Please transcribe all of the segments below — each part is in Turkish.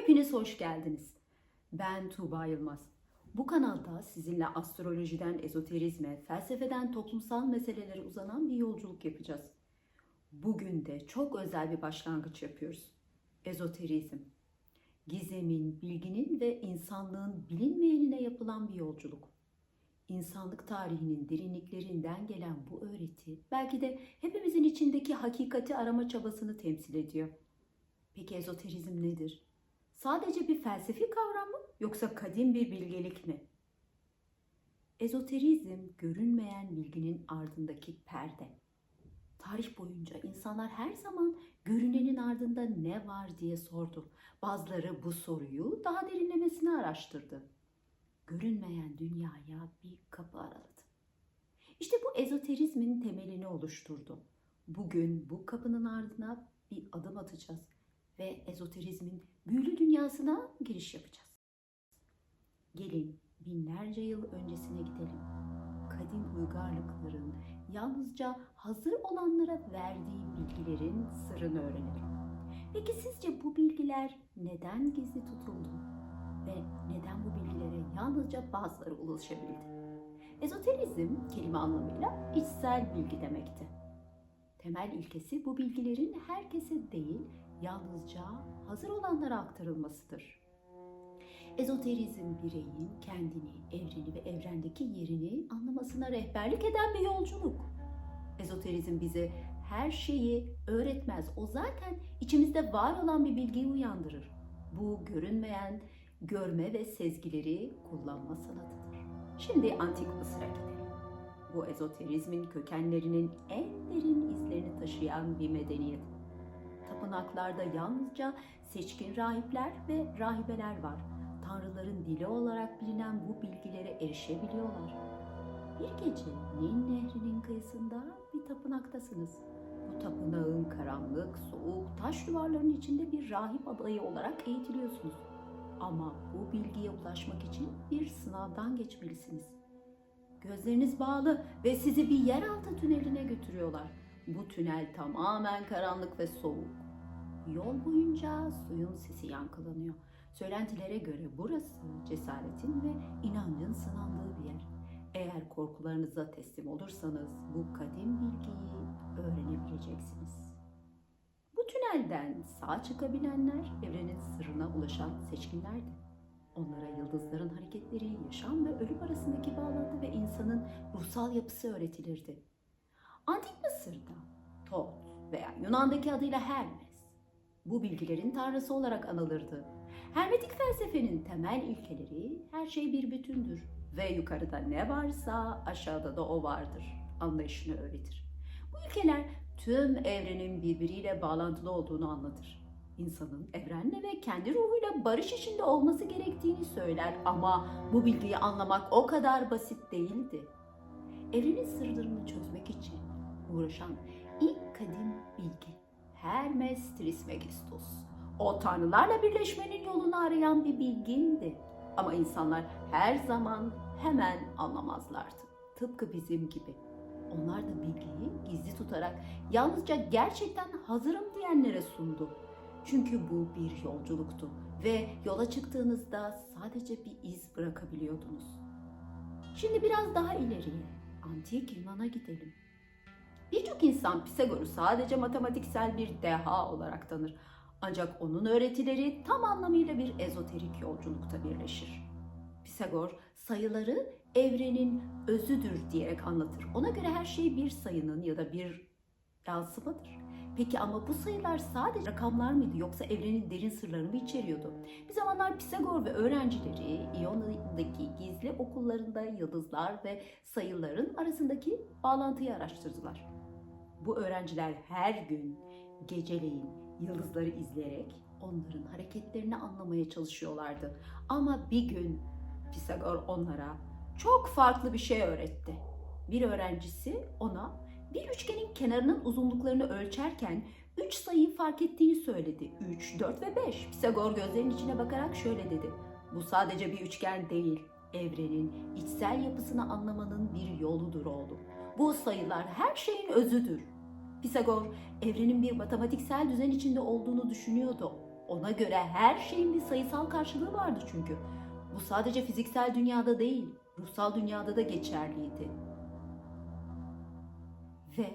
Hepiniz hoş geldiniz. Ben Tuğba Yılmaz. Bu kanalda sizinle astrolojiden ezoterizme, felsefeden toplumsal meselelere uzanan bir yolculuk yapacağız. Bugün de çok özel bir başlangıç yapıyoruz. Ezoterizm. Gizemin, bilginin ve insanlığın bilinmeyenine yapılan bir yolculuk. İnsanlık tarihinin derinliklerinden gelen bu öğreti belki de hepimizin içindeki hakikati arama çabasını temsil ediyor. Peki ezoterizm nedir? Sadece bir felsefi kavram mı yoksa kadim bir bilgelik mi? Ezoterizm görünmeyen bilginin ardındaki perde. Tarih boyunca insanlar her zaman görünenin ardında ne var diye sordu. Bazıları bu soruyu daha derinlemesine araştırdı. Görünmeyen dünyaya bir kapı araladı. İşte bu ezoterizmin temelini oluşturdu. Bugün bu kapının ardına bir adım atacağız ve ezoterizmin büyülü dünyasına giriş yapacağız. Gelin binlerce yıl öncesine gidelim. Kadim uygarlıkların yalnızca hazır olanlara verdiği bilgilerin sırrını öğrenelim. Peki sizce bu bilgiler neden gizli tutuldu? Ve neden bu bilgilere yalnızca bazıları ulaşabildi? Ezoterizm kelime anlamıyla içsel bilgi demekti. Temel ilkesi bu bilgilerin herkese değil, yalnızca hazır olanlara aktarılmasıdır. Ezoterizm bireyin kendini, evreni ve evrendeki yerini anlamasına rehberlik eden bir yolculuk. Ezoterizm bize her şeyi öğretmez. O zaten içimizde var olan bir bilgiyi uyandırır. Bu görünmeyen görme ve sezgileri kullanma sanatıdır. Şimdi antik Mısır'a gidelim. Bu ezoterizmin kökenlerinin en derin izlerini taşıyan bir medeniyet. Tapınaklarda yalnızca seçkin rahipler ve rahibeler var. Tanrıların dili olarak bilinen bu bilgilere erişebiliyorlar. Bir gece Nil Nehri'nin kıyısında bir tapınaktasınız. Bu tapınağın karanlık, soğuk, taş duvarlarının içinde bir rahip adayı olarak eğitiliyorsunuz. Ama bu bilgiye ulaşmak için bir sınavdan geçmelisiniz. Gözleriniz bağlı ve sizi bir yeraltı tüneline götürüyorlar. Bu tünel tamamen karanlık ve soğuk. Yol boyunca suyun sesi yankılanıyor. Söylentilere göre burası cesaretin ve inancın sınandığı bir yer. Eğer korkularınıza teslim olursanız bu kadim bilgiyi öğrenebileceksiniz. Bu tünelden sağ çıkabilenler evrenin sırrına ulaşan seçkinlerdi. Onlara yıldızların hareketleri, yaşam ve ölüm arasındaki bağlantı ve insanın ruhsal yapısı öğretilirdi. Antik Mısır'da Thoth veya Yunan'daki adıyla Hermes bu bilgilerin tanrısı olarak anılırdı. Hermetik felsefenin temel ilkeleri her şey bir bütündür ve yukarıda ne varsa aşağıda da o vardır anlayışını öğretir. Bu ilkeler tüm evrenin birbiriyle bağlantılı olduğunu anlatır. İnsanın evrenle ve kendi ruhuyla barış içinde olması gerektiğini söyler ama bu bilgiyi anlamak o kadar basit değildi. Evrenin sırlarını çözmek için uğraşan ilk kadim Hermes Trismegistus. O tanrılarla birleşmenin yolunu arayan bir bilgindi. Ama insanlar her zaman hemen anlamazlardı. Tıpkı bizim gibi. Onlar da bilgiyi gizli tutarak yalnızca gerçekten hazırım diyenlere sundu. Çünkü bu bir yolculuktu ve yola çıktığınızda sadece bir iz bırakabiliyordunuz. Şimdi biraz daha ileriye, antik Yunan'a gidelim. Birçok insan Pisagor'u sadece matematiksel bir deha olarak tanır. Ancak onun öğretileri tam anlamıyla bir ezoterik yolculukta birleşir. Pisagor sayıları evrenin özüdür diyerek anlatır. Ona göre her şey bir sayının ya da bir yansımadır. Peki ama bu sayılar sadece rakamlar mıydı yoksa evrenin derin sırlarını mı içeriyordu? Bir zamanlar Pisagor ve öğrencileri İonya'daki gizli okullarında yıldızlar ve sayıların arasındaki bağlantıyı araştırdılar. Bu öğrenciler her gün geceleyin yıldızları izleyerek onların hareketlerini anlamaya çalışıyorlardı. Ama bir gün Pisagor onlara çok farklı bir şey öğretti. Bir öğrencisi ona bir üçgenin kenarının uzunluklarını ölçerken 3 sayıyı fark ettiğini söyledi. 3, 4 ve 5. Pisagor gözlerinin içine bakarak şöyle dedi. Bu sadece bir üçgen değil. Evrenin içsel yapısını anlamanın bir yoludur oğlum. Bu sayılar her şeyin özüdür. Pisagor evrenin bir matematiksel düzen içinde olduğunu düşünüyordu. Ona göre her şeyin bir sayısal karşılığı vardı çünkü. Bu sadece fiziksel dünyada değil, ruhsal dünyada da geçerliydi. Ve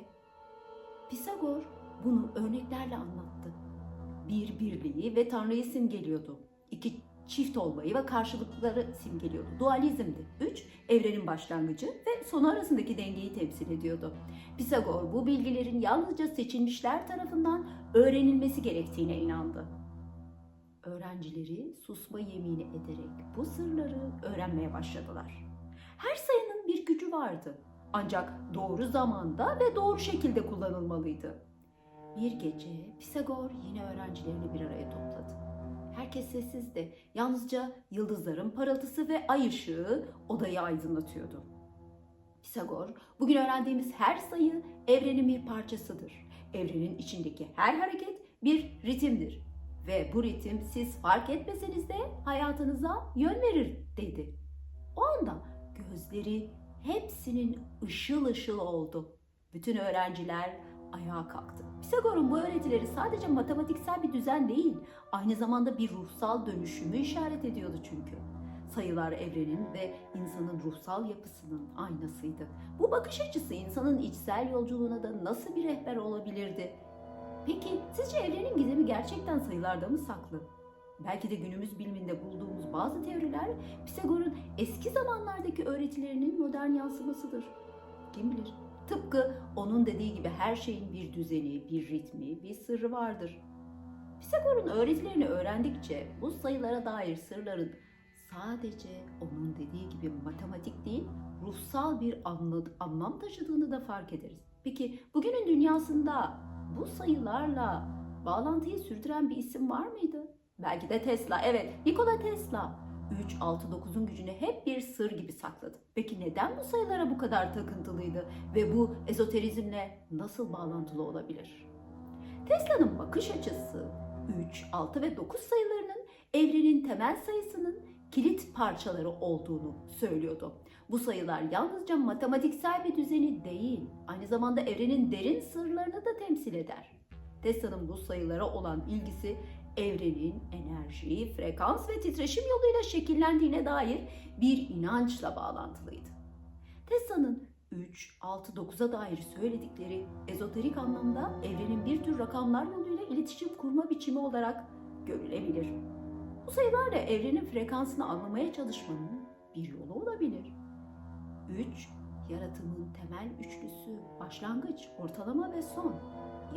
Pisagor bunu örneklerle anlattı. Bir birliği ve Tanrı'yı simgeliyordu. İki çift olmayı ve karşılıkları simgeliyordu. Dualizmdi. Üç, evrenin başlangıcı ve sonu arasındaki dengeyi temsil ediyordu. Pisagor bu bilgilerin yalnızca seçilmişler tarafından öğrenilmesi gerektiğine inandı. Öğrencileri susma yemini ederek bu sırları öğrenmeye başladılar. Her sayının bir gücü vardı. Ancak doğru zamanda ve doğru şekilde kullanılmalıydı. Bir gece Pisagor yine öğrencilerini bir araya topladı. Herkes sessizdi. Yalnızca yıldızların parıltısı ve ay ışığı odayı aydınlatıyordu. Pisagor, bugün öğrendiğimiz her sayı evrenin bir parçasıdır. Evrenin içindeki her hareket bir ritimdir. Ve bu ritim siz fark etmeseniz de hayatınıza yön verir dedi. O anda gözleri hepsinin ışıl ışıl oldu. Bütün öğrenciler ayağa kalktı. Pisagor'un bu öğretileri sadece matematiksel bir düzen değil, aynı zamanda bir ruhsal dönüşümü işaret ediyordu çünkü. Sayılar evrenin ve insanın ruhsal yapısının aynasıydı. Bu bakış açısı insanın içsel yolculuğuna da nasıl bir rehber olabilirdi? Peki sizce evrenin gizemi gerçekten sayılarda mı saklı? Belki de günümüz biliminde bulduğumuz bazı teoriler Pisagor'un eski zamanlardaki öğretilerinin modern yansımasıdır. Kim bilir? Tıpkı onun dediği gibi her şeyin bir düzeni, bir ritmi, bir sırrı vardır. Pisagor'un öğretilerini öğrendikçe bu sayılara dair sırların sadece onun dediği gibi matematik değil, ruhsal bir anla- anlam taşıdığını da fark ederiz. Peki bugünün dünyasında bu sayılarla bağlantıyı sürdüren bir isim var mıydı? Belki de Tesla. Evet, Nikola Tesla. 3, 6, 9'un gücünü hep bir sır gibi sakladı. Peki neden bu sayılara bu kadar takıntılıydı ve bu ezoterizmle nasıl bağlantılı olabilir? Tesla'nın bakış açısı 3, 6 ve 9 sayılarının evrenin temel sayısının kilit parçaları olduğunu söylüyordu. Bu sayılar yalnızca matematiksel bir düzeni değil, aynı zamanda evrenin derin sırlarını da temsil eder. Tesla'nın bu sayılara olan ilgisi evrenin enerji, frekans ve titreşim yoluyla şekillendiğine dair bir inançla bağlantılıydı. Tesla'nın 3, 6, 9'a dair söyledikleri ezoterik anlamda evrenin bir tür rakamlar yoluyla iletişim kurma biçimi olarak görülebilir. Bu sayılarla evrenin frekansını anlamaya çalışmanın bir yolu olabilir. 3, yaratımın temel üçlüsü, başlangıç, ortalama ve son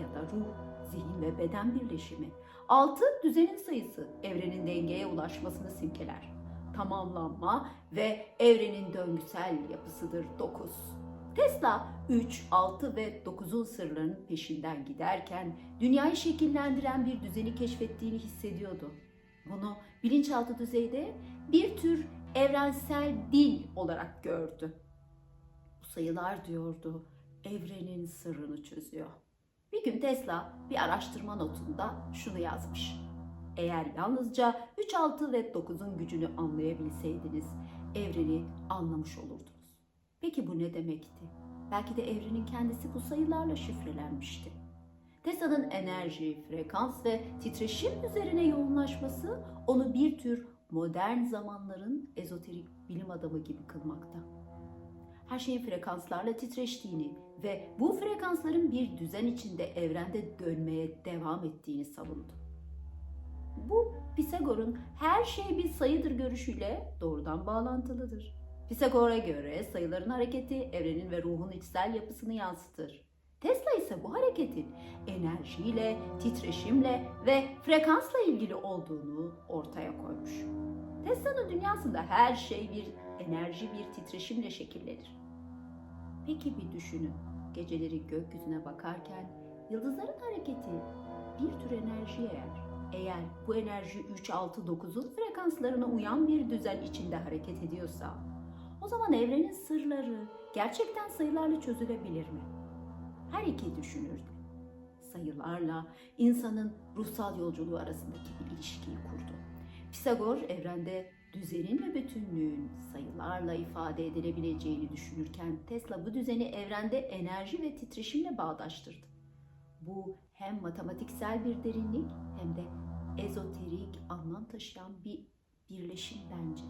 ya da ruh, zihin ve beden birleşimi. 6 düzenin sayısı, evrenin dengeye ulaşmasını simgeler. Tamamlanma ve evrenin döngüsel yapısıdır 9. Tesla 3, 6 ve 9'un sırlarının peşinden giderken dünyayı şekillendiren bir düzeni keşfettiğini hissediyordu. Bunu bilinçaltı düzeyde bir tür evrensel dil olarak gördü. Sayılar diyordu evrenin sırrını çözüyor. Bir gün Tesla bir araştırma notunda şunu yazmış. Eğer yalnızca 3, 6 ve 9'un gücünü anlayabilseydiniz evreni anlamış olurdunuz. Peki bu ne demekti? Belki de evrenin kendisi bu sayılarla şifrelenmişti. Tesla'nın enerji, frekans ve titreşim üzerine yoğunlaşması onu bir tür modern zamanların ezoterik bilim adamı gibi kılmakta. Her şeyin frekanslarla titreştiğini ve bu frekansların bir düzen içinde evrende dönmeye devam ettiğini savundu. Bu Pisagor'un her şey bir sayıdır görüşüyle doğrudan bağlantılıdır. Pisagor'a göre sayıların hareketi evrenin ve ruhun içsel yapısını yansıtır. Tesla ise bu hareketin enerjiyle, titreşimle ve frekansla ilgili olduğunu ortaya koymuş. Tesla'nın dünyasında her şey bir enerji, bir titreşimle şekillenir. Peki bir düşünün. Geceleri gökyüzüne bakarken yıldızların hareketi bir tür enerji eğer. Eğer bu enerji 3, 6, 9'un frekanslarına uyan bir düzen içinde hareket ediyorsa o zaman evrenin sırları gerçekten sayılarla çözülebilir mi? Her iki düşünürdü. Sayılarla insanın ruhsal yolculuğu arasındaki bir ilişkiyi kurdu. Pisagor evrende düzenin ve bütünlüğün sayılarla ifade edilebileceğini düşünürken Tesla bu düzeni evrende enerji ve titreşimle bağdaştırdı. Bu hem matematiksel bir derinlik hem de ezoterik anlam taşıyan bir birleşim bence.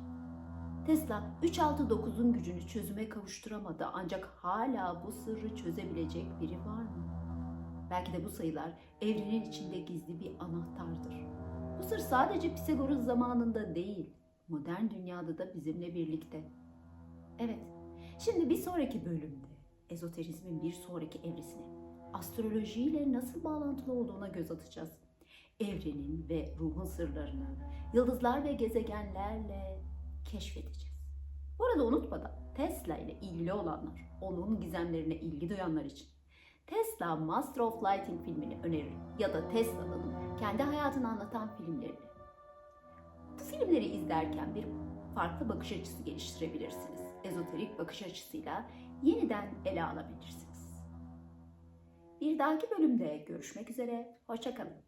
Tesla 369'un gücünü çözüme kavuşturamadı ancak hala bu sırrı çözebilecek biri var mı? Belki de bu sayılar evrenin içinde gizli bir anahtardır. Bu sır sadece Pisagor'un zamanında değil, modern dünyada da bizimle birlikte. Evet, şimdi bir sonraki bölümde ezoterizmin bir sonraki evresine, astrolojiyle nasıl bağlantılı olduğuna göz atacağız. Evrenin ve ruhun sırlarını yıldızlar ve gezegenlerle keşfedeceğiz. Bu arada unutmadan Tesla ile ilgili olanlar, onun gizemlerine ilgi duyanlar için Tesla Master of Lighting filmini öneririm ya da Tesla'nın kendi hayatını anlatan filmlerini. Bu filmleri izlerken bir farklı bakış açısı geliştirebilirsiniz. Ezoterik bakış açısıyla yeniden ele alabilirsiniz. Bir dahaki bölümde görüşmek üzere, hoşçakalın.